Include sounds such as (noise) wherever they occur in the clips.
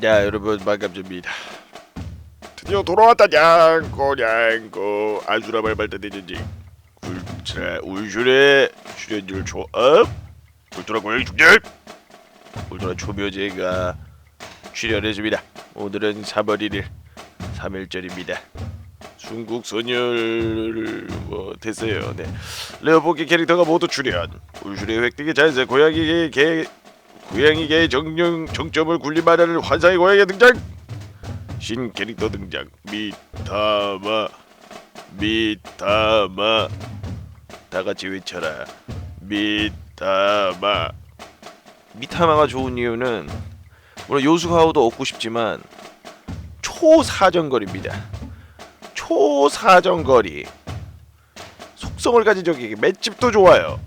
자 여러분 반갑습니다. 드디어 돌아왔다 냥꼬 냥꼬 아주라 발발다 되는지. 울트라 울슈의 출연율 초업 울트라 고양이 울트라 초묘제가 출연했습니다. 오늘은 3월 1일 3일절입니다. 중국 선열 뭐 됐어요. 네. 레어포기 캐릭터가 모두 출연. 울슈의 획득의 자연사 고양이의 개 고양이계의 정령 정점을 굴림하는 환상의 고양이 등장. 신 캐릭터 등장. 미타마 미타마. 다 같이 외쳐라. 미타마. 미타마가 좋은 이유는 물론 요수하우도 얻고 싶지만 초사정거리입니다. 초사정거리. 속성을 가진 적에게 맷집도 좋아요.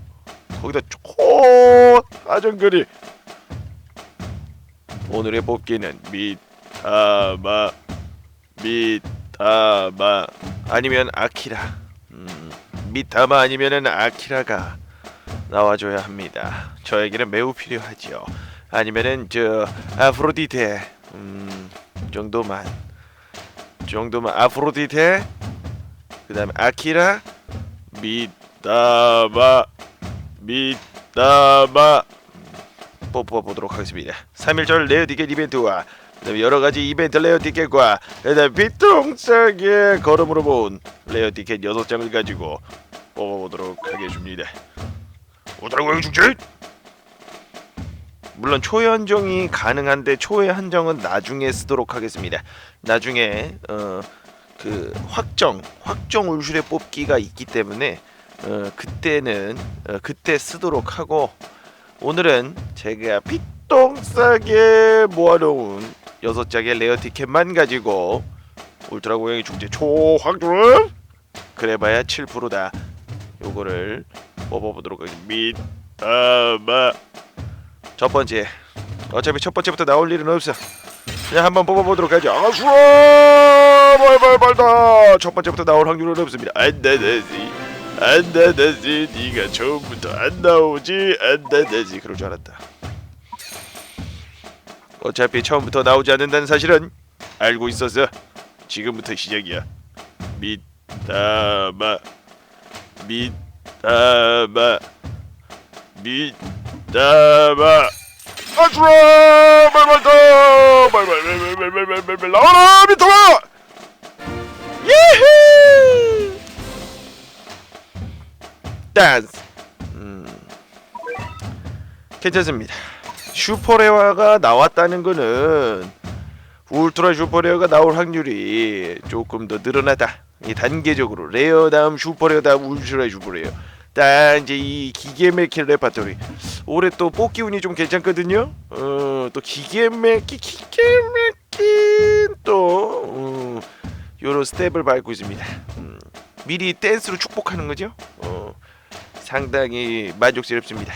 거기다 초사정거리 오늘의 뽑기는 미타마 미타마 아니면 아키라 음, 미타마 아니면은 아키라가 나와줘야 합니다. 저에게는 매우 필요하지요. 아니면은 저 아프로디테 음, 정도만 정도만 아프로디테 그다음에 아키라 미타마 미타마 뽑아보도록 하겠습니다. 3일절 레어 티켓 이벤트와 그다음에 여러 가지 이벤트 레어 티켓과 그다음에 비통싸게 걸음으로 모은 레어 티켓 6장을 가지고 뽑아보도록 하겠습니다. 오드라 고양이 축제 물론 초회 한정이 가능한데 초회 한정은 나중에 쓰도록 하겠습니다. 나중에 어, 그 확정 확정 울슈레 뽑기가 있기 때문에 어, 그때는 어, 그때 쓰도록 하고 오늘은 제가 피똥 싸게 모아놓은 여섯 장의 레어 티켓만 가지고 울트라 고양이 축제 초확정 그래봐야 7%다. 요거를 뽑아보도록 하겠습니다. 첫 번째. 어차피 첫 번째부터 나올 일은 없어. 그냥 한번 뽑아보도록 하죠. 아수라 발발발다! 첫 번째부터 나올 확률은 없습니다. 안다다지 안다다지 네가 처음부터 안 나오지 안다다지 그럴 줄 알았다 어차피 처음부터 나오지 않는다는 사실은 알고 있었어 지금부터 시작이야 미타마 미타마 미타마 아수라 발발다 발발발발발발발 나와라 미타마 예후 댄스 음, 괜찮습니다. 슈퍼레어가 나왔다는 거는 울트라 슈퍼레어가 나올 확률이 조금 더 늘어나다. 이 단계적으로. 레어 다음 슈퍼레어 다음 울트라 슈퍼레어. 딱 이제 이 기계 맥힌 레파토리. 올해 또 뽑기 운이 좀 괜찮거든요? 어 또 기계 맥힌 기계 맥힌 또 어, 요런 스텝을 밟고 있습니다. 음, 미리 댄스로 축복하는 거죠? 어, 상당히 만족스럽습니다.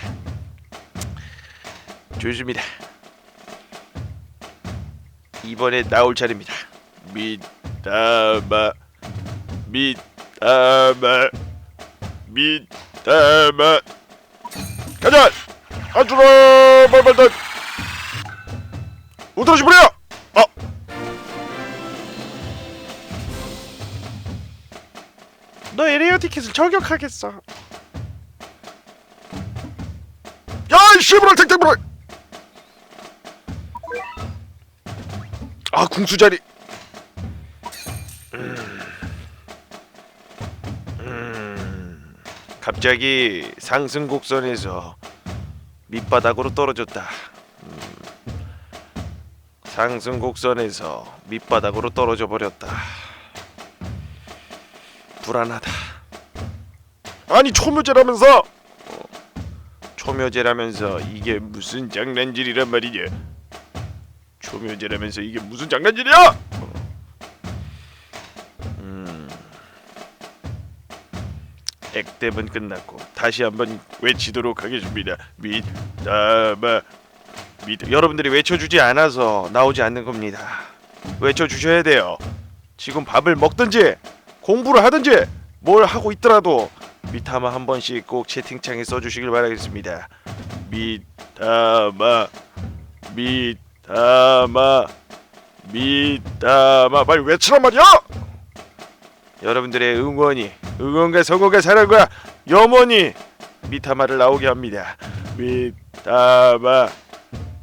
좋습니다. 이번에 나올 차례입니다. 미타마 미타마 미타마. 가자! 아주라 발발다 우트라 슈퍼레어 어! 너 에리어 티켓을 저격하겠어 씨부랄 택택부랄. 아, 궁수자리. 음, 갑자기 상승 곡선에서 밑바닥으로 떨어졌다. 음, 상승 곡선에서 밑바닥으로 떨어져 버렸다. 불안하다. 아니, 초묘제라면서. 초묘제라면서 이게 무슨 장난질이란 말이냐? 초묘제라면서 이게 무슨 장난질이야? 음, 액땜은 끝났고 다시 한번 외치도록 하겠습니다. 미타마 믿- 여러분들이 외쳐주지 않아서 나오지 않는 겁니다. 외쳐주셔야 돼요. 지금 밥을 먹든지 공부를 하든지 뭘 하고 있더라도 미타마 한 번씩 꼭 채팅창에 써주시길 바라겠습니다. 미타마 미타마 미타마 빨리 외치란 말이야 여러분들의 응원이 응원과 성원과 사랑과 염원이 미타마를 나오게 합니다. 미타마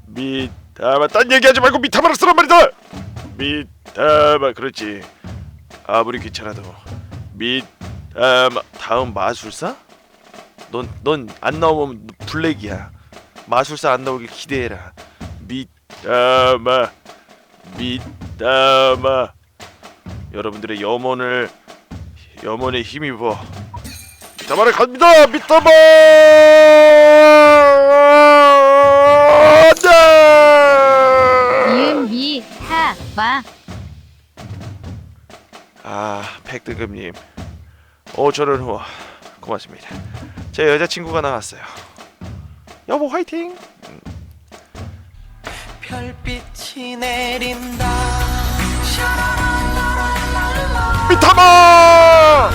미타마 딴 얘기하지 말고 미타마를 쓰란 말이다 미타마 그렇지. 아무리 귀찮아도 미 타마 다음 마술사? 넌 넌 안 나오면 블랙이야. 마술사 안 나오길 기대해라. 미타마 미타마 여러분들의 염원을 염원에 힘입어 미타마를 갑니다 미타마 네! 이은 미, 타, 마. 아 팩드금님 5천원 후원 고맙습니다. 제 여자친구가 나왔어요. 여보 화이팅! 별빛이 내린다. 미타마!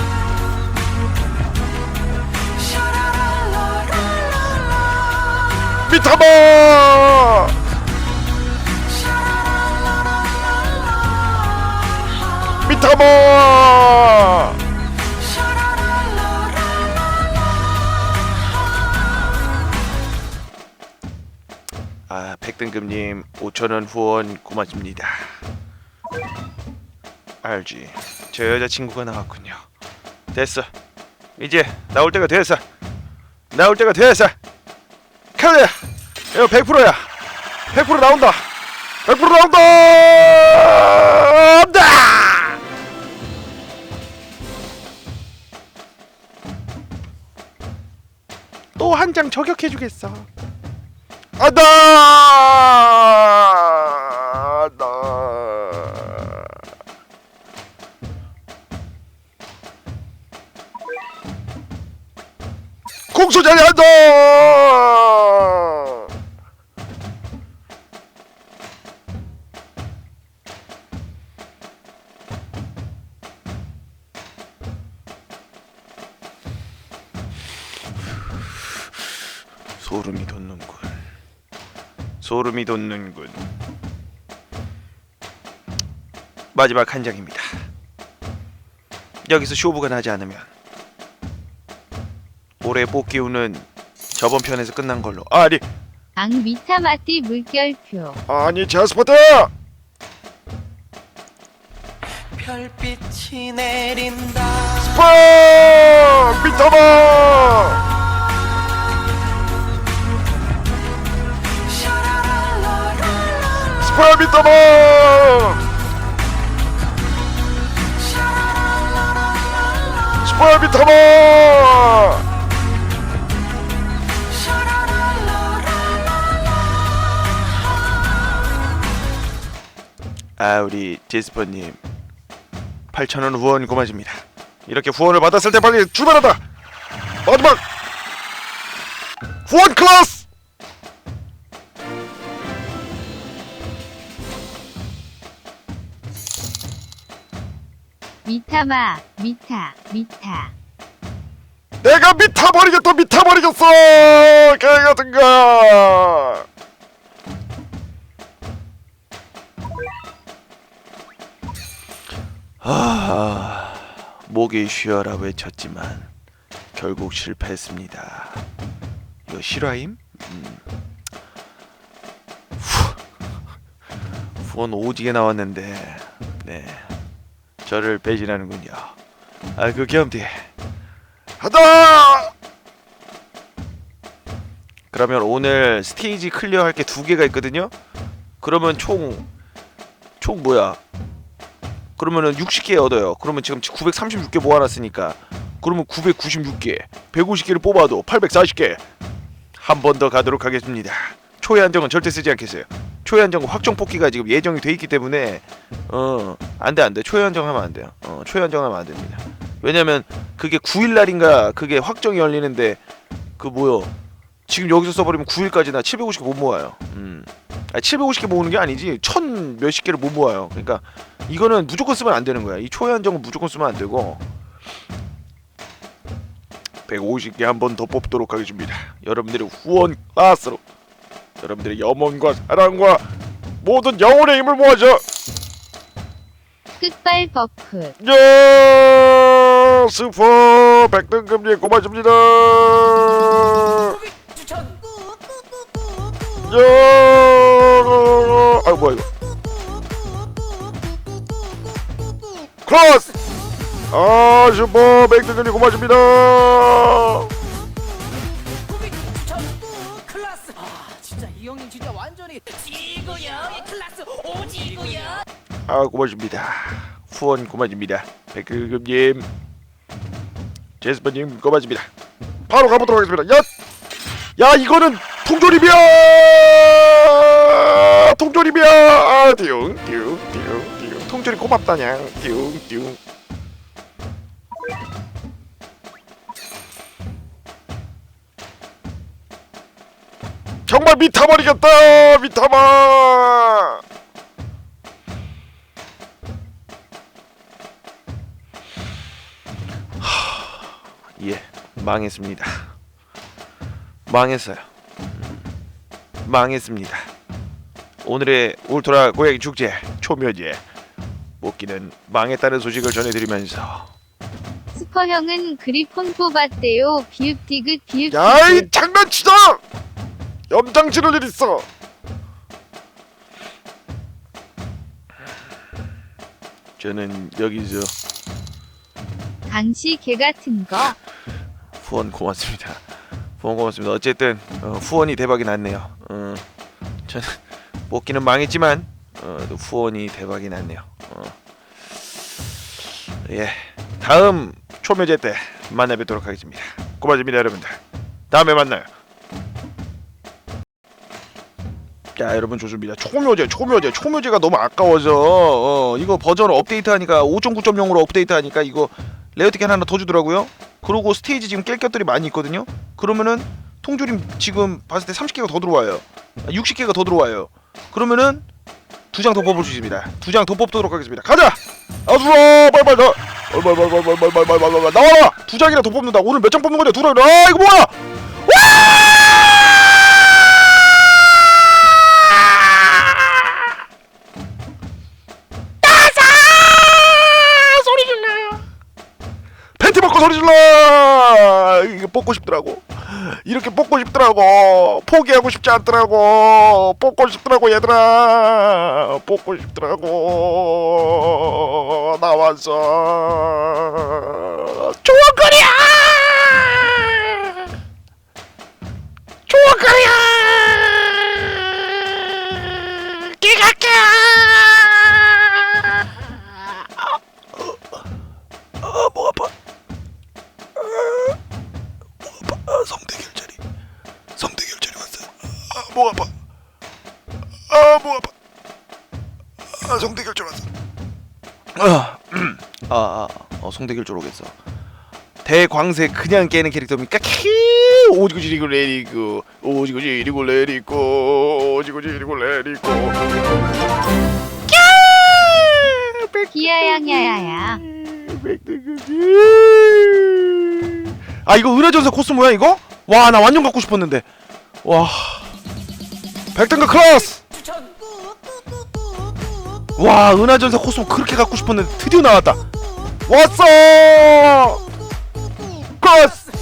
미타마! 미타마 백등급님 5천원 후원 고맙습니다. 알지. 제 여자친구가 나왔군요. 됐어. 이제 나올 때가 됐어. 나올 때가 됐어. 카드 이거 100%야. 100% 나온다. 100% 나온다! 안다! 또 한 장 저격해주겠어 안다! 안다! 공소자리 한다 소름이 돋는군 소름이 돋는군. 마지막 한 장입니다. 여기서 쇼부가 나지 않으면 올해 뽑기운은 저번 편에서 끝난 걸로. 아니! 앙 미타마띠 물결표. 아니 제스퍼트! 별빛이 내린다. 뻥 미터마 미터마 스파 미터마 아 우리 제스퍼님. 8천원 후원 고맙습니다. 이렇게 후원을 받았을 때 빨리 출발하다. 마지막! 후원 클래스 미타마, 미타, 미타. 내가 미타버리겠다 미타버리겠어 개 같은 거 아, 목이 쉬어라 외쳤지만 결국 실패했습니다. 이거 실화임? 음. 후, 후원 오지게 나왔는데, 네, 저를 배신하는군요. 아, 그 겸디. 하다 그러면 오늘 스테이지 클리어 할 게 두 개가 있거든요. 그러면 총, 총 뭐야? 그러면은 60개 얻어요. 그러면 지금 936개 모아놨으니까 그러면 996개, 150개를 뽑아도 840개. 한 번 더 가도록 하겠습니다. 초회 한정은 절대 쓰지 않겠어요. 한정은 확정 뽑기가 지금 예정이 돼 있기 때문에 어 안 돼 안돼 초회 한정하면 안 돼요. 어 초회 한정하면 안 됩니다. 왜냐면 그게 9일 날인가 그게 확정이 열리는데 그 뭐요? 지금 여기서 써버리면 9일까지나 750개 못 모아요. 음. 아니 750개 모으는 게 아니지 천 몇십 개를 못 모아요. 그러니까 이거는 무조건 쓰면 안 되는 거야. 이 초회 한정은 무조건 쓰면 안 되고 150개 한 번 더 뽑도록 하겠습니다. 여러분들의 후원 클래스로 여러분들의 염원과 사랑과 모든 영혼의 힘을 모아서 끝발 버프. 야 슈퍼 백등급님 고맙습니다. 야 아이고 뭐야 이거. 크로스! 아 슈퍼 백등급님 고맙습니다 진짜 완전히 지구야 클라스 오지구야 아 고맙습니다. 후원 고맙습니다. 백금님. 제스퍼님 고맙습니다. 바로 가보도록 하겠습니다. 야! 야 이거는 통조림이야! 통조림이야! 아 띠용 띠용 띠용 띠용. 통조림 고맙다냐 띠용 띠용 정말 미타버리겠다 미타마 예 망했습니다. 망했어요. 음, 망했습니다. 오늘의 울트라 고양이 축제 초묘제 먹기는 망했다는 소식을 전해드리면서. 스퍼형은 그리폰 뽑았대요. 비읍 디귿 비읍 야이 디귿. 장난치자 염장 지를 일 있어 저는 여기서 강시 개 같은 거. 후원 고맙습니다. 후원 고맙습니다. 어쨌든 어, 후원이 대박이 났네요. 어, 저는 (laughs) 먹기는 망했지만 어, 또 후원이 대박이 났네요. 어. 예, 다음 초묘제 때 만나 뵙도록 하겠습니다. 고맙습니다, 여러분들. 다음에 만나요. 자 여러분 조준입니다 초묘제 초묘제 초묘제가 너무 아까워져 어, 이거 버전 업데이트하니까 5.9.0으로 업데이트하니까 이거 레어티켓 하나 더 주더라고요 그리고 스테이지 지금 깰 것들이 많이 있거든요 그러면은 통조림 지금 봤을 때 30개가 더 들어와요 60개가 더 들어와요 그러면은 두 장 더 뽑을 수 있습니다 두 장 더 뽑도록 하겠습니다 가자 아수라 빨빨 나 얼마얼마얼마얼마얼마얼마 나와라 두 장이나 더 뽑는다 오늘 몇 장 뽑는 거냐 두장 아 이거 뭐야 팬티 벗고 소리 질러! 이거 뽑고 싶더라고. 이렇게 뽑고 싶더라고. 포기하고 싶지 않더라고. 뽑고 싶더라고 얘들아. 뽑고 싶더라고. 나왔어. 좋아거리야! 좋아거리야! 기각해 목 아파. 아, 목 아파. 아, 성대 결절 왔어. 아, 음. 아, 아, 어, 송대결절 오겠어. 대광세 그냥 깨는 캐릭터입니까? 키 오지고 지리고 레리고 오지고 지리고 레리고 오지고 지리고 레리고 기야양야야야. 아 이거 은하전사 코스모야 이거? 와 나 완전 갖고 싶었는데 와 백등급 클래스! 와 은하전사 코스모 그렇게 갖고 싶었는데 드디어 나왔다. 왔어! 클래스!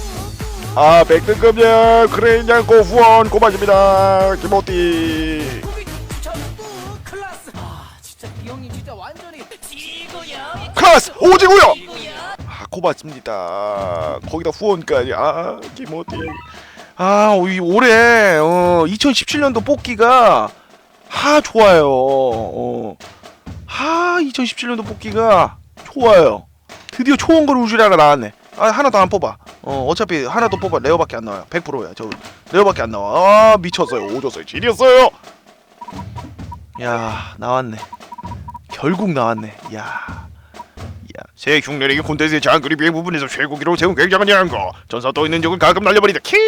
아 백등급이야. 크레인 양고 후원 고맙습니다. 김호띠. 아 클래스! 오지구요 지구야 아 고맙습니다. 거기다 후원까지. 아 김호띠 아이 올해 어 2017년도 뽑기가 하 좋아요. 어. 하 2017년도 뽑기가 좋아요. 드디어 초원거리 우주라가 나왔네. 아 하나 더 안 뽑아. 어 어차피 하나 더 뽑아. 레어밖에 안 나와요. 100%야 저 레어밖에 안 나와. 아 미쳤어요. 오졌어요 지렸어요. 야 나왔네. 결국 나왔네. 야 새 흉내내기 콘텐츠의 비행 부분에서 최고기로 세운 굉장한 양거. 전사 떠있는 적을 가끔 날려버리다. 킹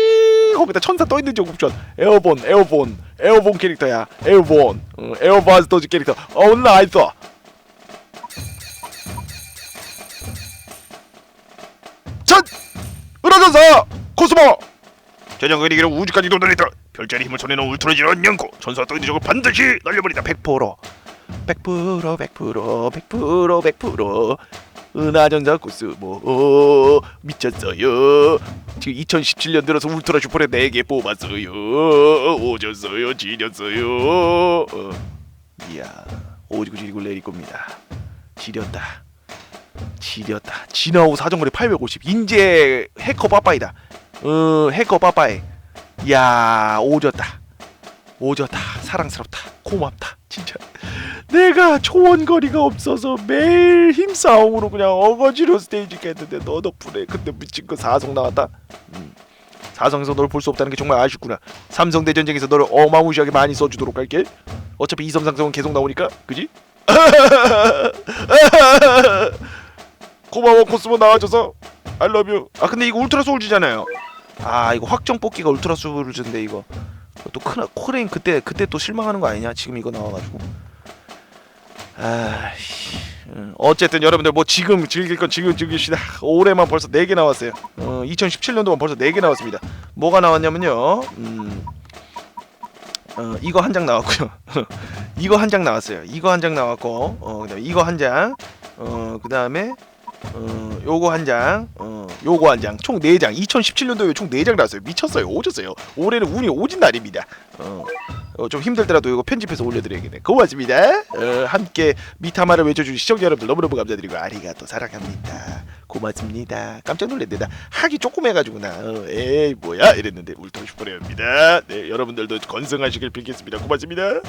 거기다 천사 떠있는 적 옵션. 에어본 에어본 에어본 캐릭터야. 에어본 어, 에어바스터즈 캐릭터. 어 나이스 전 은하전사! 코스모! 전장거리기로 우주까지 도달했다. 별자리 힘을 손에 넣은 울트라지런 연고. 전사 떠있는 적을 반드시 날려버리다. 100% 100% 100% 100% 100% 은하전자 코스모 오, 미쳤어요. 지금 2017년 들어서 울트라 슈퍼레 4개 뽑았어요. 오졌어요 지렸어요. 어. 이야 오지고 지리고 내릴 겁니다. 지렸다. 지렸다. 진화호 사정거리 850 인제 해커 빠빠이다. 어 해커 빠빠이 야 오졌다. 오졌다. 사랑스럽다. 고맙다. 진짜 내가 초원거리가 없어서 매일 힘싸움으로 그냥 어거지로 스테이지 깼는데 너 덕분에 근데 미친 거 사성 나왔다? 음. 사성에서 널 볼 수 없다는 게 정말 아쉽구나. 삼성 대전쟁에서 너를 어마무시하게 많이 써주도록 할게. 어차피 이섬 상성은 계속 나오니까 그지? (laughs) 고마워 코스모 나와줘서 I love you. 아 근데 이거 울트라 소울즈잖아요. 아 이거 확정 뽑기가 울트라 소울즈인데 이거. 또 크나 코레인 그때 그때 또 실망하는 거 아니냐? 지금 이거 나와가지고 아씨. 어쨌든 여러분들 뭐 지금 즐길 건 지금 즐기시다. 올해만 벌써 4개 나왔어요. 어 2017년도만 벌써 4개 나왔습니다. 뭐가 나왔냐면요. 음 어, 이거 한 장 나왔고요. (laughs) 이거 한 장 나왔어요. 이거 한 장 나왔고 어 이거 한장어 그다음에 어, 요거 한 장, 어, 요거 한 장, 총 4장. 2017년도에 총 4장 나왔어요. 미쳤어요. 오졌어요. 올해는 운이 오진 날입니다. 어, 어, 좀 힘들더라도 이거 편집해서 올려드려야겠네. 고맙습니다. 어, 함께 미타마를 외쳐주신 시청자 여러분들 너무너무 감사드리고 아리가또 사랑합니다. 고맙습니다. 깜짝 놀랐다. 하기 조금 해가지고 나 어, 에이 뭐야 이랬는데 울트라 슈퍼레어입니다. 네 여러분들도 건승하시길 빌겠습니다. 고맙습니다.